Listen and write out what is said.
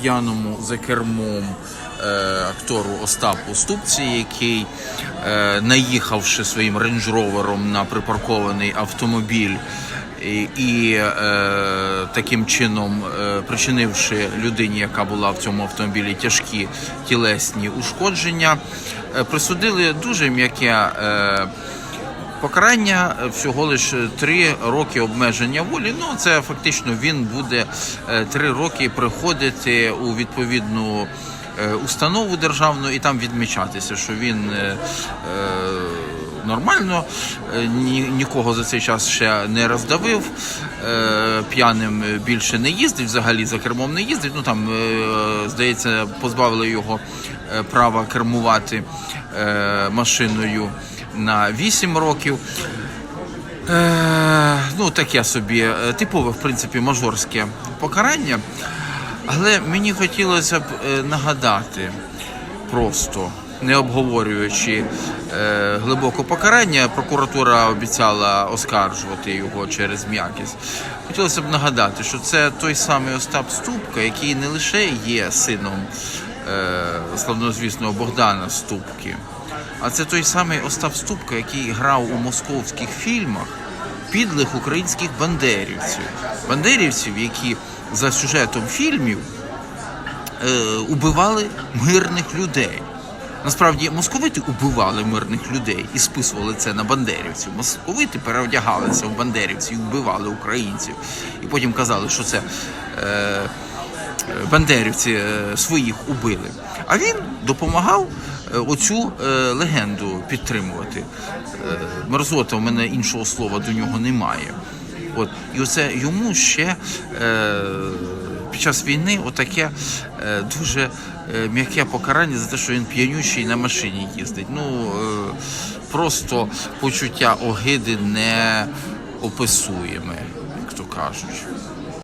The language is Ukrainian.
п'яному за кермом е, актору Остапу Ступці, який, е, наїхавши своїм рейндж-ровером на припаркований автомобіль. І, е, таким чином, е, причинивши людині, яка була в цьому автомобілі, тяжкі тілесні ушкодження, е, присудили дуже м'яке е, покарання е, всього лише три роки обмеження волі. Ну це фактично він буде е, три роки приходити у відповідну е, установу державну і там відмічатися, що він. е, е, Нормально, е, нікого за цей час ще не роздавив, е, п'яним більше не їздив, взагалі за кермом не їздив. Ну там, е, здається, позбавили його е, права кермувати е, машиною на 8 років. Е, ну, таке собі е, типове, в принципі, мажорське покарання. Але мені хотілося б е, нагадати просто, не обговорюючи е, глибоко покарання, прокуратура обіцяла оскаржувати його через м'якість. Хотілося б нагадати, що це той самий Остап Ступка, який не лише є сином е, славнозвісного Богдана Ступки, а це той самий Остап Ступка, який грав у московських фільмах підлих українських бандерівців. Бандерівців, які за сюжетом фільмів е, убивали мирних людей. Насправді московити убивали мирних людей і списували це на бандерівців. Московити переодягалися в бандерівців і вбивали українців. І потім казали, що це е, бандерівці е, своїх убили. А він допомагав оцю е, легенду підтримувати. Е, мерзота, у мене іншого слова до нього немає. От і оце йому ще е, під час війни отаке е, дуже е, м'яке покарання за те, що він п'янючий на машині їздить. Ну е, просто почуття огиди не описуєме, як то кажуть.